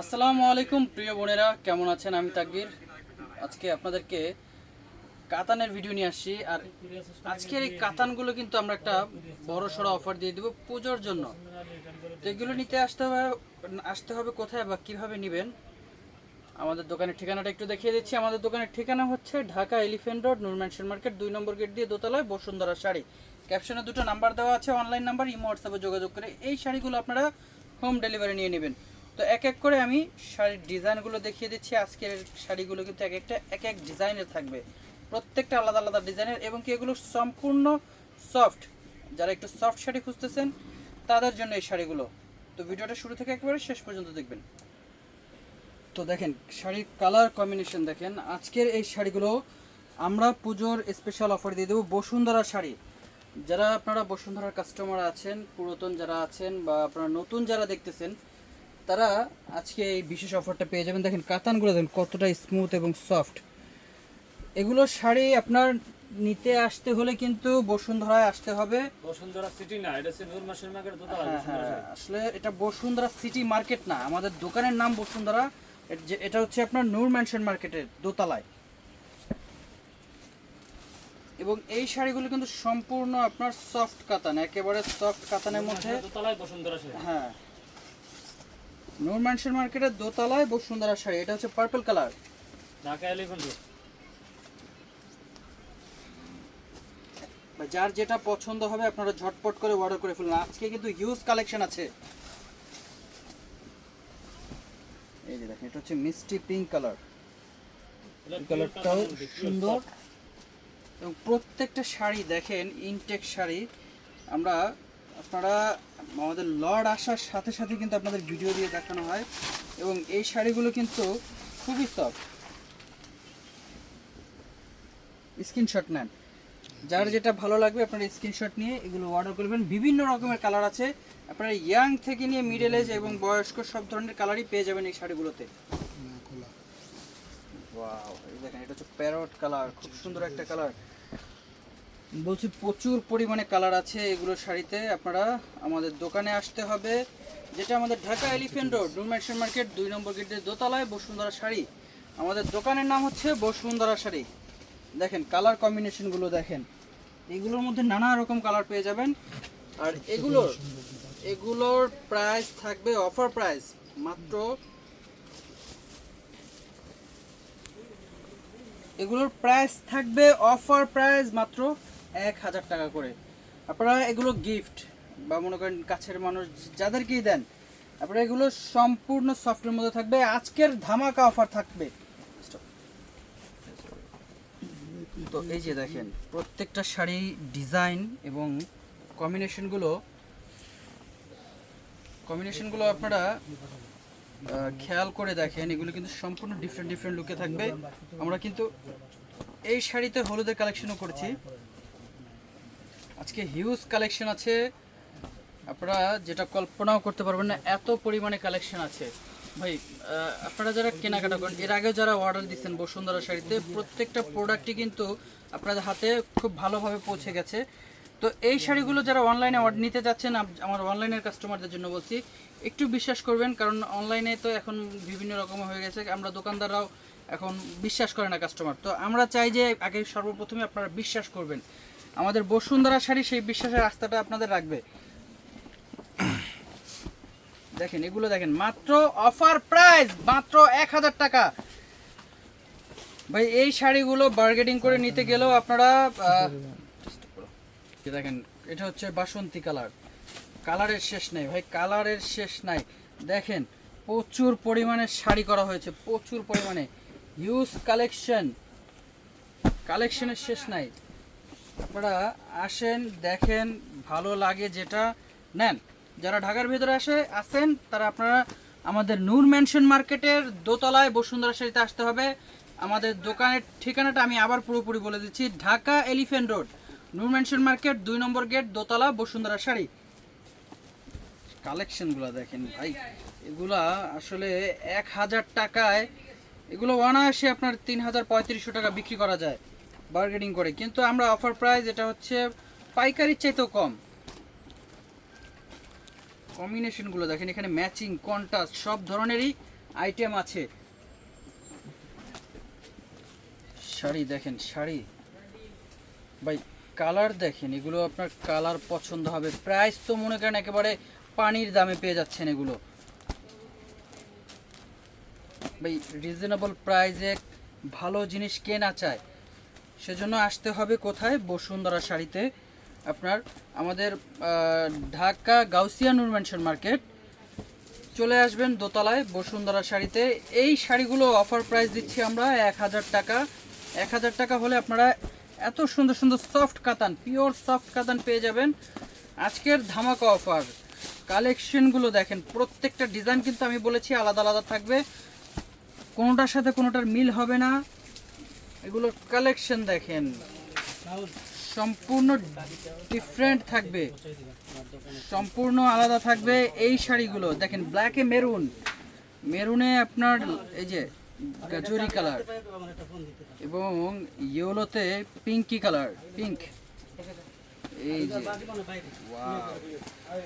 আসসালামু আলাইকুম, প্রিয় বোনেরা, কেমন আছেন? আমি তাকবীর। আজকে আপনাদেরকে কাতানের ভিডিও নিয়ে আসছি, আর আজকের এই কাতানগুলো কিন্তু আমরা একটা বড় সড়ো অফার দিয়ে দেবো পুজোর জন্য। তো এগুলো নিতে আসতে হবে আসতে হবে কোথায় বা কীভাবে নেবেন? আমাদের দোকানের ঠিকানাটা একটু দেখিয়ে দিচ্ছি। আমাদের দোকানের ঠিকানা হচ্ছে Dhaka elephant road, Noor mansion market, দুই নম্বর গেট দিয়ে দোতলায় বসুন্ধরা শাড়ি। ক্যাপশনে দুটো নাম্বার দেওয়া আছে অনলাইন নাম্বার ইমো হোয়াটসঅ্যাপে যোগাযোগ করে এই শাড়িগুলো আপনারা হোম ডেলিভারি নিয়ে নেবেন। তো এক এক করে আমি শাড়ির ডিজাইনগুলো দেখিয়ে দিচ্ছি। আজকের শাড়িগুলো কিন্তু এক একটা, এক এক ডিজাইনের থাকবে। প্রত্যেকটা আলাদা আলাদা ডিজাইনের এবং কি এগুলো সম্পূর্ণ সফট। যারা একটু সফট শাড়ি খুঁজতেছেন, তাদের জন্য এই শাড়িগুলো। তো ভিডিওটা শুরু থেকে একেবারে শেষ পর্যন্ত দেখবেন। তো দেখেন, শাড়ির কালার কম্বিনেশন দেখেন। আজকের এই শাড়িগুলো আমরা পুজোর স্পেশাল অফার দিয়ে দেবো বসুন্ধরা শাড়ি। যারা আপনারা বসুন্ধরার কাস্টমার আছেন, পুরাতন যারা আছেন বা আপনারা নতুন যারা দেখতেছেন তারা আজকে এই বিশেষ অফারটা পেয়ে যাবেন। দেখেন কাতানগুলো দেখেন কতটা স্মুথ এবং সফট এগুলো শাড়ি আপনার নিতে আসতে হলে কিন্তু বসুন্ধরায় আসতে হবে। বসুন্ধরা সিটি না এটা হচ্ছে নূর মাসের মার্কেট দোতলা হ্যাঁ হ্যাঁ আসলে এটা বসুন্ধরা সিটি মার্কেট না আমাদের দোকানের নাম বসুন্ধরা। এটা হচ্ছে আপনার নূর ম্যানশন মার্কেটের দোতলায়। এবং এই শাড়িগুলো কিন্তু সম্পূর্ণ আপনার সফট কাতান একেবারে সফট কাতানের মধ্যে। দোতলায় বসুন্ধরা হ্যাঁ। নূর ম্যানশন মার্কেটের দোতলায় বসুন্ধরা শাড়ি এটা হচ্ছে পার্পল কালার ঢাকা এলিফেন্ট যার যেটা পছন্দ হবে আপনারা ঝটপট করে অর্ডার করে ফেলুন। আজকে কিন্তু হিউজ কালেকশন আছে। এই যে দেখেন এটা হচ্ছে মিষ্টি পিঙ্ক কালার কালারটাও সুন্দর। এবং প্রত্যেকটা শাড়ি দেখেন ইনটেক শাড়ি আমরা আপনারা আমাদের লর্ড আসার সাথে সাথে কিন্তু আপনাদের ভিডিও দিয়ে দেখানো হয় এবং এই শাড়িগুলো কিন্তু খুবই সফট স্ক্রিনশট নেন। যার যেটা ভালো লাগবে আপনারা স্ক্রিনশট নিয়ে এগুলো অর্ডার করবেন। বিভিন্ন রকমের কালার আছে। আপনারা ইয়াং থেকে নিয়ে মিডল এজ এবং বয়স্ক সব ধরনের কালারই পেয়ে যাবেন এই শাড়িগুলোতে। ওয়াও এই দেখেন এটা হচ্ছে প্যারট কালার খুব সুন্দর একটা কালার বলছি, প্রচুর পরিমাণে কালার আছে এগুলো শাড়িতে। আপনারা আমাদের দোকানে আসতে হবে, যেটা আমাদের ঢাকা এলিফেন্ট রোড ডুমেশন মার্কেট, দুই নম্বর গেটের দোতলায় বসুন্ধরা শাড়ি। আমাদের দোকানের নাম হচ্ছে বসুন্ধরা শাড়ি। দেখেন কালার কম্বিনেশনগুলো দেখেন। এগুলোর মধ্যে নানা রকম কালার পেয়ে যাবেন। আর এগুলোর এগুলোর প্রাইস থাকবে অফার প্রাইস মাত্র এগুলোর প্রাইস থাকবে অফার প্রাইস মাত্র এক হাজার টাকা করে। আপনারা এগুলো গিফট বা মনে করেন কাছের মানুষ যাদেরকেই দেন, আপনারা এগুলো সম্পূর্ণ সফটের মধ্যে থাকবে। আজকের ধামাকা অফার থাকবে। তো এই যে দেখেন, প্রত্যেকটা শাড়ি ডিজাইন এবং কম্বিনেশনগুলো কম্বিনেশনগুলো আপনারা খেয়াল করে দেখেন। এগুলো কিন্তু সম্পূর্ণ ডিফারেন্ট ডিফারেন্ট লুকে থাকবে। আমরা কিন্তু এই শাড়িতে হলুদের কালেকশনও করেছি। আজকে হিউজ কালেকশন আছে। আপনারা যেটা কল্পনাও করতে পারবেন না, এত পরিমাণে কালেকশন আছে। ভাই আপনারা যারা কেনাকাটা করেন, এর আগে যারা অর্ডার দিচ্ছেন বসুন্ধরা শাড়িতে, প্রত্যেকটা প্রোডাক্টই কিন্তু আপনাদের হাতে খুব ভালোভাবে পৌঁছে গেছে। তো এই শাড়িগুলো যারা অনলাইনে অর্ডার নিতে যাচ্ছেন আমার অনলাইনের কাস্টমারদের জন্য বলছি, একটু বিশ্বাস করবেন, কারণ অনলাইনে তো এখন বিভিন্ন রকম হয়ে গেছে। আমরা দোকানদাররাও এখন বিশ্বাস করে না কাস্টমার তো আমরা চাই যে আগে সর্বপ্রথমে আপনারা বিশ্বাস করবেন। আমাদের বসুন্ধরা শাড়ি সেই বিশ্বাসের রাস্তাটা আপনাদের রাখবে। দেখেন, এগুলো দেখেন, মাত্র অফার প্রাইস মাত্র এক হাজার টাকা। ভাই, এই শাড়িগুলো বার্গেটিং করে নিতে গেলেও আপনারা দেখেন, এটা হচ্ছে বাসন্তী কালার। কালারের শেষ নাই, ভাই, কালারের শেষ নাই। দেখেন, প্রচুর পরিমাণে শাড়ি করা হয়েছে, প্রচুর পরিমাণে। হিউজ কালেকশন কালেকশনের শেষ নাই। আপনারা আসেন, দেখেন, ভালো লাগে যেটা, নেন। যারা ঢাকার ভিতরে আসে, আসেন, তারা আপনারা আমাদের নূর ম্যানশন মার্কেটের দোতলায় বসুন্ধরা শাড়িতে আসতে হবে। আমাদের দোকানের ঠিকানাটা আমি আবার পুরোপুরি বলে দিচ্ছি, Dhaka elephant road, Noor mansion market দুই নম্বর গেট, দোতলা, বসুন্ধরা শাড়ি। কালেকশনগুলো দেখেন ভাই, এগুলা আসলে এক হাজার টাকায়, এগুলো অনায়াসে আপনার তিন হাজার পঁয়ত্রিশশো টাকা বিক্রি করা যায়। বার্গেনিং করে। কিন্তু আমরা অফার প্রাইস এটা হচ্ছে পাইকারির চাইতেও কম। কম্বিনেশনগুলো দেখেন, এখানে ম্যাচিং কন্ট্রাস্ট সব ধরনেরই আইটেম আছে। শাড়ি দেখেন, শাড়ি। ভাই কালার দেখেন, এগুলো আপনার কালার পছন্দ হবে। প্রাইস তো মনে করেন একেবারে পানির দামে পেয়ে যাচ্ছেন এগুলো। ভাই রিজনেবল প্রাইসে ভালো জিনিস কেনা চায়? সেজন্য আসতে হবে কোথায়? বসুন্ধরা শাড়িতে। আপনার আমাদের ঢাকা গাউসিয়া নূর ম্যানশন মার্কেট। চলে আসবেন দোতলায় বসুন্ধরা শাড়িতে। এই শাড়িগুলো অফার প্রাইস দিচ্ছি আমরা এক হাজার টাকা। এক হাজার টাকা হলে আপনারা এত সুন্দর সুন্দর সফট কাতান, পিওর সফট কাতান পেয়ে যাবেন। আজকের ধামাকা অফার। কালেকশনগুলো দেখেন, প্রত্যেকটা ডিজাইন কিন্তু আমি বলেছি আলাদা আলাদা থাকবে। কোনোটার সাথে কোনোটার মিল হবে না। এগুলোর কালেকশন দেখেন। সম্পূর্ণ ডিফারেন্ট থাকবে। সম্পূর্ণ আলাদা থাকবে এই শাড়িগুলো। দেখেন ব্ল্যাকে মেরুন মেরুনে আপনার এই যে গাজরি কালার এবং ইয়েলোতে পিঙ্কি কালার পিঙ্ক এই যে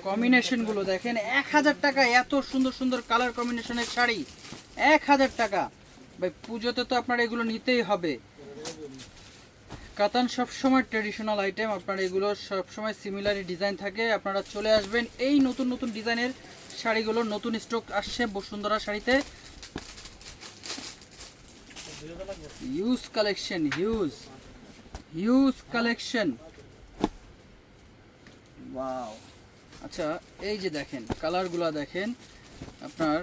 কম্বিনেশনগুলো দেখেন, এক হাজার টাকা, এত সুন্দর সুন্দর কালার কম্বিনেশনের শাড়ি, এক হাজার টাকা। ভাই, পুজোতে তো আপনার এগুলো নিতেই হবে। কাতান সবসময় ট্রেডিশনাল আইটেম আপনার এগুলো সবসময় সিমিলারই ডিজাইন থাকে। আপনারা চলে আসবেন এই নতুন নতুন ডিজাইনের শাড়িগুলো, নতুন স্টক আসছে বসুন্ধরা শাড়িতে। Huge collection huge huge collection wow আচ্ছা এই যে দেখেন কালারগুলো দেখেন। আপনার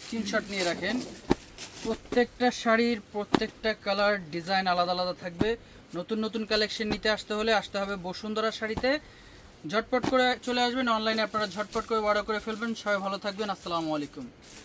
স্ক্রিনশট নিয়ে রাখেন। প্রত্যেকটা শাড়ির প্রত্যেকটা কালার ডিজাইন আলাদা আলাদা থাকবে। নতুন নতুন কালেকশন নিতে আসতে হলে আসতে হবে বসুন্ধরা শাড়িতে। ঝটপট করে চলে আসবেন। অনলাইনে আপনারা ঝটপট করে অর্ডার করে ফেলবেন। সবাই ভালো থাকবেন। আসসালামু আলাইকুম।